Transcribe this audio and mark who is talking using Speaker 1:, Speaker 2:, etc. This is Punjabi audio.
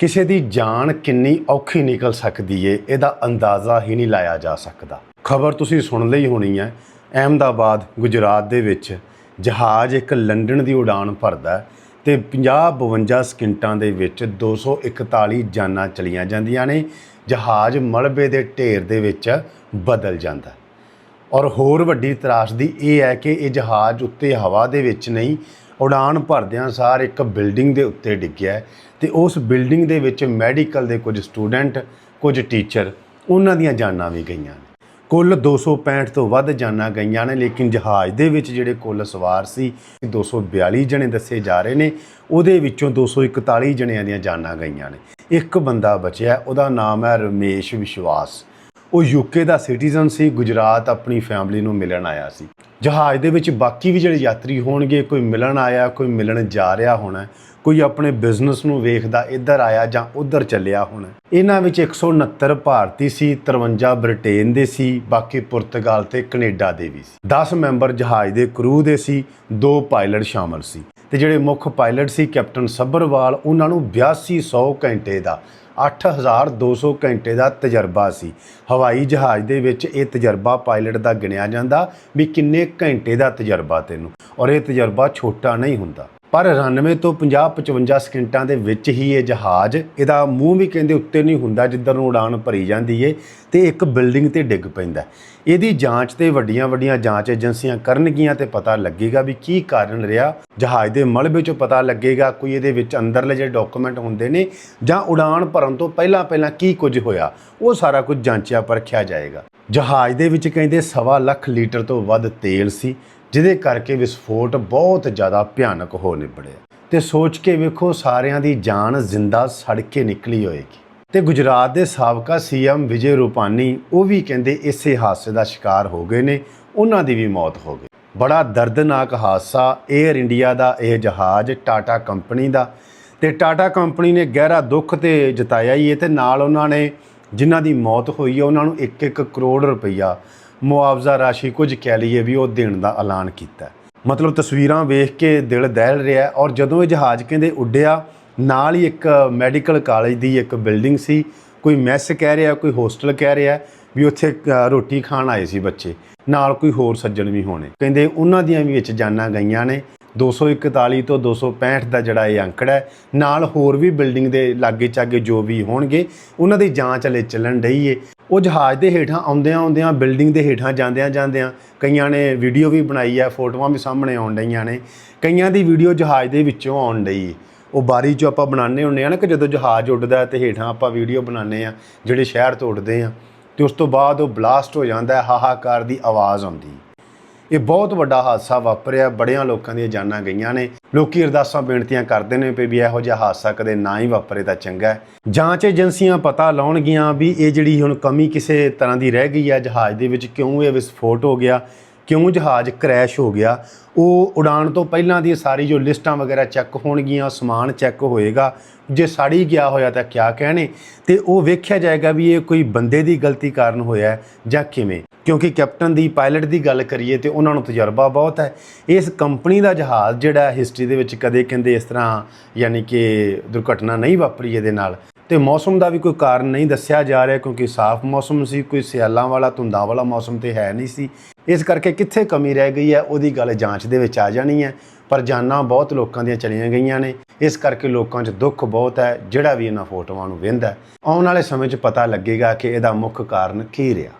Speaker 1: ਕਿਸੇ ਦੀ ਜਾਨ ਕਿੰਨੀ ਔਖੀ ਨਿਕਲ ਸਕਦੀ ਏ, ਇਹਦਾ ਅੰਦਾਜ਼ਾ ਹੀ ਨਹੀਂ ਲਾਇਆ ਜਾ ਸਕਦਾ। ਖਬਰ ਤੁਸੀਂ ਸੁਣ ਲਈ ਹੋਣੀ ਹੈ, ਅਹਿਮਦਾਬਾਦ, ਗੁਜਰਾਤ ਦੇ ਵਿੱਚ ਜਹਾਜ਼ ਇੱਕ ਲੰਡਨ ਦੀ ਉਡਾਨ ਭਰਦਾ ਹੈ ਤੇ 50-52 ਸਕਿੰਟਾਂ ਦੇ ਵਿੱਚ 241 ਜਾਨਾਂ ਚਲੀਆਂ ਜਾਂਦੀਆਂ ਨੇ, ਜਹਾਜ਼ ਮਲਬੇ ਦੇ ਢੇਰ ਦੇ ਵਿੱਚ ਬਦਲ ਜਾਂਦਾ ਔਰ ਹੋਰ ਵੱਡੀ ਤਰਾਸਦੀ ਇਹ ਹੈ ਕਿ ਇਹ ਜਹਾਜ਼ ਉੱਤੇ ਹਵਾ ਦੇ ਵਿੱਚ ਨਹੀਂ ਉਡਾਨ ਭਰਦਿਆਂ ਸਾਰ ਇੱਕ ਬਿਲਡਿੰਗ ਦੇ ਉੱਤੇ ਡਿੱਗਿਆ ਹੈ ਤੇ ਉਸ ਬਿਲਡਿੰਗ ਦੇ ਵਿੱਚ ਮੈਡੀਕਲ ਦੇ ਕੁਝ ਸਟੂਡੈਂਟ, ਕੁਝ ਟੀਚਰ, ਉਹਨਾਂ ਦੀਆਂ ਜਾਨਾਂ ਵੀ ਗਈਆਂ ਨੇ। ਕੁੱਲ 265 ਤੋਂ ਵੱਧ ਜਾਨਾਂ ਗਈਆਂ ਨੇ, ਲੇਕਿਨ ਜਹਾਜ਼ ਦੇ ਵਿੱਚ ਜਿਹੜੇ ਕੁੱਲ ਸਵਾਰ ਸੀ 242 ਜਣੇ ਦੱਸੇ ਜਾ ਰਹੇ ਨੇ, ਉਹਦੇ ਵਿੱਚੋਂ 241 ਜਣਿਆਂ ਦੀਆਂ ਜਾਨਾਂ ਗਈਆਂ ਨੇ। ਇੱਕ ਬੰਦਾ ਬਚਿਆ, ਉਹਦਾ ਨਾਮ ਹੈ ਰਮੇਸ਼ ਵਿਸ਼ਵਾਸ। ਉਹ ਯੂਕੇ ਦਾ ਸਿਟੀਜ਼ਨ ਸੀ, ਗੁਜਰਾਤ ਆਪਣੀ ਫੈਮਿਲੀ ਨੂੰ ਮਿਲਣ ਆਇਆ ਸੀ। ਜਹਾਜ਼ ਦੇ ਵਿੱਚ ਬਾਕੀ ਵੀ ਜਿਹੜੇ ਯਾਤਰੀ ਹੋਣਗੇ, ਕੋਈ ਮਿਲਣ ਆਇਆ, ਕੋਈ ਮਿਲਣ ਜਾ ਰਿਹਾ ਹੋਣਾ, ਕੋਈ ਆਪਣੇ ਬਿਜ਼ਨਸ ਨੂੰ ਵੇਖਦਾ ਇੱਧਰ ਆਇਆ ਜਾਂ ਉੱਧਰ ਚੱਲਿਆ ਹੋਣਾ। ਇਹਨਾਂ ਵਿੱਚ 169 ਭਾਰਤੀ ਸੀ 53 ਬ੍ਰਿਟੇਨ ਦੇ ਸੀ, ਬਾਕੀ ਪੁਰਤਗਾਲ ਤੇ ਕੈਨੇਡਾ ਦੇ ਵੀ ਸੀ। 10 ਮੈਂਬਰ ਜਹਾਜ਼ ਦੇ ਕਰੂ ਦੇ ਸੀ, ਦੋ ਪਾਇਲਟ ਸ਼ਾਮਲ ਸੀ। ਤੇ ਜਿਹੜੇ ਮੁੱਖ ਪਾਇਲਟ ਸੀ ਕੈਪਟਨ ਸੱਭਰਵਾਲ, ਉਹਨਾਂ ਨੂੰ 8200 ਘੰਟੇ ਦਾ 8200 ਘੰਟੇ ਦਾ ਤਜਰਬਾ ਸੀ। ਹਵਾਈ ਜਹਾਜ਼ ਦੇ ਵਿੱਚ ਇਹ ਤਜਰਬਾ ਪਾਇਲਟ ਦਾ ਗਿਣਿਆ ਜਾਂਦਾ ਵੀ ਕਿੰਨੇ ਘੰਟੇ ਦਾ ਤਜਰਬਾ ਤੈਨੂੰ। ਔਰ ਇਹ ਤਜਰਬਾ ਛੋਟਾ ਨਹੀਂ ਹੁੰਦਾ। ਪਰ 99 ਤੋਂ 50 55 ਸਕਿੰਟਾਂ ਦੇ ਵਿੱਚ ਹੀ ਇਹ ਜਹਾਜ਼ ਇਹਦਾ ਮੂੰਹ ਵੀ ਕਹਿੰਦੇ ਉੱਤੇ ਨਹੀਂ ਹੁੰਦਾ, ਜਿੱਧਰ ਨੂੰ ਉਡਾਨ ਭਰੀ ਜਾਂਦੀ ਏ ਤੇ ਇੱਕ ਬਿਲਡਿੰਗ ਤੇ ਡਿੱਗ ਪੈਂਦਾ। ਇਹਦੀ ਜਾਂਚ ਤੇ ਵੱਡੀਆਂ ਵੱਡੀਆਂ ਜਾਂਚ ਏਜੰਸੀਆਂ ਕਰਨਗੀਆਂ ਤੇ ਪਤਾ ਲੱਗੇਗਾ ਵੀ ਕੀ ਕਾਰਨ ਰਿਹਾ। ਜਹਾਜ਼ ਦੇ ਮਲਬੇ ਚੋਂ ਪਤਾ ਲੱਗੇਗਾ ਕੋਈ ਇਹਦੇ ਵਿੱਚ ਅੰਦਰਲੇ ਜਿਹੜੇ ਡਾਕੂਮੈਂਟ ਹੁੰਦੇ ਨੇ ਜਾਂ ਉਡਾਨ ਭਰਨ ਤੋਂ ਪਹਿਲਾਂ ਪਹਿਲਾਂ ਕੀ ਕੁਝ ਹੋਇਆ, ਉਹ ਸਾਰਾ ਕੁਝ ਜਾਂਚਿਆ ਪਰਖਿਆ ਜਾਏਗਾ। ਜਹਾਜ਼ ਦੇ ਵਿੱਚ ਕਹਿੰਦੇ ਸਵਾ ਲੱਖ ਲੀਟਰ ਤੋਂ ਵੱਧ ਤੇਲ ਸੀ। ਜਿਹਦੇ ਕਰਕੇ ਵਿਸਫੋਟ ਬਹੁਤ ਜ਼ਿਆਦਾ ਭਿਆਨਕ ਹੋ ਨਿਬੜਿਆ। ਤੇ ਸੋਚ ਕੇ ਵੇਖੋ, ਸਾਰਿਆਂ ਦੀ ਜਾਨ ਜ਼ਿੰਦਾ ਸੜ ਕੇ ਨਿਕਲੀ ਹੋਏਗੀ। ਤੇ ਗੁਜਰਾਤ ਦੇ ਸਾਬਕਾ ਸੀਐਮ ਵਿਜੇ ਰੂਪਾਨੀ ਉਹ ਵੀ ਕਹਿੰਦੇ ਇਸੇ ਹਾਦਸੇ ਦਾ ਸ਼ਿਕਾਰ ਹੋ ਗਏ ਨੇ, ਉਹਨਾਂ ਦੀ ਵੀ ਮੌਤ ਹੋ ਗਈ। ਬੜਾ ਦਰਦਨਾਕ ਹਾਦਸਾ 에ਅਰ ਇੰਡੀਆ ਦਾ ਇਹ ਜਹਾਜ਼ ਟਾਟਾ ਕੰਪਨੀ ਦਾ। ਤੇ ਟਾਟਾ ਕੰਪਨੀ ਨੇ ਗਹਿਰਾ ਦੁੱਖ ਤੇ ਜਤਾਇਆ ਹੀ ਇਹ ਤੇ ਨਾਲ ਉਹਨਾਂ ਨੇ ਜਿਨ੍ਹਾਂ ਦੀ ਮੌਤ ਹੋਈ ਹੈ ਉਹਨਾਂ ਨੂੰ 1-1 ਕਰੋੜ ਰੁਪਈਆ ਮੁਆਵਜ਼ਾ ਰਾਸ਼ੀ ਕੁਝ ਕਹਿ ਲਈਏ ਵੀ ਉਹ ਦੇਣ ਦਾ ਐਲਾਨ ਕੀਤਾ ਮਤਲਬ ਤਸਵੀਰਾਂ ਵੇਖ ਕੇ ਦਿਲ ਦਹਿਲ ਰਿਹਾ ਔਰ ਜਦੋਂ ਇਹ ਜਹਾਜ਼ ਕਹਿੰਦੇ ਉੱਡਿਆ, ਨਾਲ ਹੀ ਇੱਕ ਮੈਡੀਕਲ ਕਾਲਜ ਦੀ ਇੱਕ ਬਿਲਡਿੰਗ ਸੀ। ਕੋਈ ਮੈਸ ਕਹਿ ਰਿਹਾ, ਕੋਈ ਹੋਸਟਲ ਕਹਿ ਰਿਹਾ ਵੀ ਉੱਥੇ ਰੋਟੀ ਖਾਣ ਆਏ ਸੀ ਬੱਚੇ। ਨਾਲ ਕੋਈ ਹੋਰ ਸੱਜਣ ਵੀ ਹੋਣੇ। ਕਹਿੰਦੇ ਉਹਨਾਂ ਦੀਆਂ ਵੀ ਵਿੱਚ ਜਾਨਾਂ ਗਈਆਂ ਨੇ। 241 ਤੋਂ 265 ਦਾ ਜਿਹੜਾ ਇਹ ਅੰਕੜਾ ਹੈ, ਨਾਲ ਹੋਰ ਵੀ ਬਿਲਡਿੰਗ ਦੇ ਲਾਗੇ ਚਾਗੇ ਜੋ ਵੀ ਹੋਣਗੇ, ਉਹਨਾਂ ਦੀ ਜਾਂਚ ਹਲੇ ਚੱਲਣ ਡਈ ਏ। ਉਹ ਜਹਾਜ਼ ਦੇ ਹੇਠਾਂ ਆਉਂਦਿਆਂ ਆਉਂਦਿਆਂ, ਬਿਲਡਿੰਗ ਦੇ ਹੇਠਾਂ ਜਾਂਦਿਆਂ ਜਾਂਦਿਆਂ ਕਈਆਂ ਨੇ ਵੀਡੀਓ ਵੀ ਬਣਾਈ ਹੈ ਫੋਟੋਆਂ ਵੀ ਸਾਹਮਣੇ ਆਉਣ ਡਈਆਂ ਨੇ। ਕਈਆਂ ਦੀ ਵੀਡੀਓ ਜਹਾਜ਼ ਦੇ ਵਿੱਚੋਂ ਆਉਣ ਡਈ। ਉਹ ਬਾਰੀ 'ਚੋਂ ਆਪਾਂ ਬਣਾਉਂਦੇ ਹੁੰਦੇ ਆ ਨਾ ਕਿ ਜਦੋਂ ਜਹਾਜ਼ ਉੱਡਦਾ ਹੈ ਤੇ ਹੇਠਾਂ ਆਪਾਂ ਵੀਡੀਓ ਬਣਾਉਂਦੇ ਆ, ਜਿਹੜੇ ਸ਼ਹਿਰ ਤੋਂ ਉੱਡਦੇ ਆ, ਤੇ ਉਸ ਤੋਂ ਬਾਅਦ ਉਹ ਬਲਾਸਟ ਹੋ ਜਾਂਦਾ ਹੈ ਹਾਹਾਕਾਰ ਦੀ ਆਵਾਜ਼ ਆਉਂਦੀ। ਇਹ ਬਹੁਤ ਵੱਡਾ ਹਾਦਸਾ ਵਾਪਰਿਆ। ਬੜਿਆਂ ਲੋਕਾਂ ਦੀਆਂ ਜਾਨਾਂ ਗਈਆਂ ਨੇ। ਲੋਕੀ ਅਰਦਾਸਾਂ, ਬੇਨਤੀਆਂ ਕਰਦੇ ਨੇ ਵੀ ਇਹੋ ਜਿਹਾ ਹਾਦਸਾ ਕਦੇ ਨਾ ਹੀ ਵਾਪਰੇ ਤਾਂ ਚੰਗਾ ਜਾਂਚ ਏਜੰਸੀਆਂ ਪਤਾ ਲਾਉਣਗੀਆਂ ਵੀ ਇਹ ਜਿਹੜੀ ਹੁਣ ਕਮੀ ਕਿਸੇ ਤਰ੍ਹਾਂ ਦੀ ਰਹਿ ਗਈ ਹੈ, ਜਹਾਜ਼ ਦੇ ਵਿੱਚ ਕਿਉਂ ਇਹ ਵਿਸਫੋਟ ਹੋ ਗਿਆ, ਕਿਉਂ ਜਹਾਜ਼ ਕ੍ਰੈਸ਼ ਹੋ ਗਿਆ, ਉਹ ਉਡਾਣ ਤੋਂ ਪਹਿਲਾਂ ਦੀ ਸਾਰੀ ਜੋ ਲਿਸਟਾਂ ਵਗੈਰਾ ਚੈੱਕ ਹੋਣਗੀਆਂ, ਸਮਾਨ ਚੈੱਕ ਹੋਏਗਾ, ਜੇ ਸਾੜੀ ਗਿਆ ਹੋਇਆ ਤਾਂ ਕਿਆ ਕਹਿਣੇ? ਤੇ ਉਹ ਵੇਖਿਆ ਜਾਏਗਾ ਵੀ ਇਹ ਕੋਈ ਬੰਦੇ ਦੀ ਗਲਤੀ ਕਾਰਨ ਹੋਇਆ ਜਾਂ ਕਿਵੇਂ। ਕਿਉਂਕਿ ਕੈਪਟਨ ਦੀ ਪਾਇਲਟ ਦੀ ਗੱਲ ਕਰੀਏ ਤੇ ਉਹਨਾਂ ਨੂੰ ਤਜਰਬਾ ਬਹੁਤ ਹੈ। ਇਸ ਕੰਪਨੀ ਦਾ ਜਹਾਜ਼ ਜਿਹੜਾ ਹਿਸਟਰੀ ਦੇ ਵਿੱਚ ਕਦੇ ਕਹਿੰਦੇ ਇਸ ਤਰ੍ਹਾਂ ਯਾਨੀ ਕਿ ਦੁਰਘਟਨਾ ਨਹੀਂ ਵਾਪਰੀ ਇਹਦੇ ਨਾਲ। ਤੇ ਮੌਸਮ ਦਾ ਵੀ ਕੋਈ ਕਾਰਨ ਨਹੀਂ ਦੱਸਿਆ ਜਾ ਰਿਹਾ ਕਿਉਂਕਿ ਸਾਫ਼ ਮੌਸਮ ਸੀ, ਕੋਈ ਸਿਆਲਾਂ ਵਾਲਾ, ਧੁੰਦਾਂ ਵਾਲਾ ਮੌਸਮ ਤੇ ਹੈ ਨਹੀਂ ਸੀ। ਇਸ ਕਰਕੇ ਕਿੱਥੇ ਕਮੀ ਰਹਿ ਗਈ ਹੈ, ਉਹਦੀ ਗੱਲ ਜਾਂਚ ਦੇ ਵਿੱਚ ਆ ਜਾਣੀ ਹੈ। ਪਰ ਜਾਨਾਂ ਬਹੁਤ ਲੋਕਾਂ ਦੀਆਂ ਚਲੀਆਂ ਗਈਆਂ ਨੇ। ਇਸ ਕਰਕੇ ਲੋਕਾਂ 'ਚ ਦੁੱਖ ਬਹੁਤ ਹੈ, ਜਿਹੜਾ ਵੀ ਇਹਨਾਂ ਫੋਟੋਆਂ ਨੂੰ ਵੇਂਦਾ ਆਉਣ ਵਾਲੇ ਸਮੇਂ 'ਚ ਪਤਾ ਲੱਗੇਗਾ ਕਿ ਇਹਦਾ ਮੁੱਖ ਕਾਰਨ ਕੀ ਰਿਹਾ।